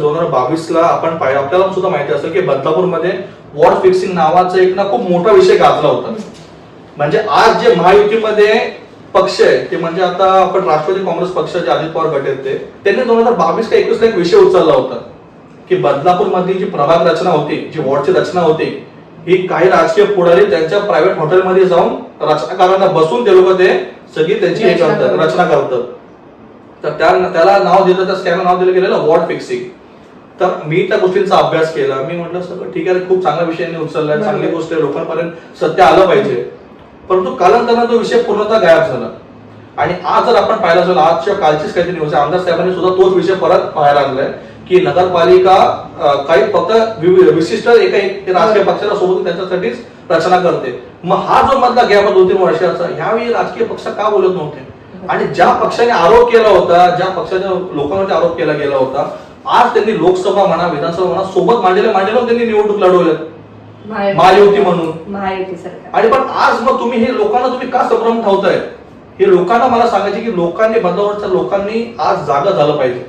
दोन हजार बावीस ला आपण पाहिलं. आपल्याला सुद्धा माहिती असेल की बदलापूरमध्ये वॉर्ड फिक्सिंग नावाचा एक ना खूप मोठा विषय गाजला होता. म्हणजे आज जे महायुतीमध्ये पक्ष आहे ते म्हणजे आता आपण राष्ट्रवादी काँग्रेस पक्ष जे अजित पवार गट आहेत ते त्यांनी दोन हजार बावीस का एकवीस ला एक विषय उचलला होता की बदलापूर मधली जी प्रभाग रचना होती जी वॉर्डची रचना होती ही काही राजकीय पुढारी त्यांच्या प्रायव्हेट हॉटेलमध्ये जाऊन रचनाकारांना बसून ते लोक ते सगळी त्यांची हे रचना करतात. रचना करतात. तर त्या त्याला नाव दिलं त्या स्कॅमला नाव दिलं गेलेलं वॉर्ड फिक्सिंग. तर मी त्या गोष्टींचा अभ्यास केला. मी म्हटलं सगळं ठीक आहे खूप चांगल्या विषयाने उचललाय. चांगली गोष्ट आहे लोकांपर्यंत सत्य आलं पाहिजे. परंतु कालांतरानं तो विषय पूर्णतः गायब झाला. आणि आज जर आपण पाहिला झालं आजच्या कालचीच काहीतरी न्यूज आहे. आमदार साहेबांनी सुद्धा तोच विषय परत पाहायला आणलाय की नगरपालिका काही फक्त विशिष्ट एका एक राजकीय पक्षाला सोबत त्याच्यासाठीच रचना करते. मग हा जो मधला गॅप दोन तीन वर्षाचा ह्यावेळी राजकीय पक्ष का बोलत नव्हते? आणि ज्या पक्षाने आरोप केला होता ज्या पक्षाने लोकांवरती आरोप केला गेला होता आज त्यांनी लोकसभा म्हणा विधानसभा म्हणा सोबत मांडलेले मांडले त्यांनी निवडणूक लढवल्यात. महायुती म्हणून. महायुती सरकार आणि पण आज मग तुम्ही हे लोकांना तुम्ही का संभ्रम ठेवताय? हे लोकांना मला सांगायचे की लोकांनी बदलावरच्या लोकांनी आज जागा झालं पाहिजे.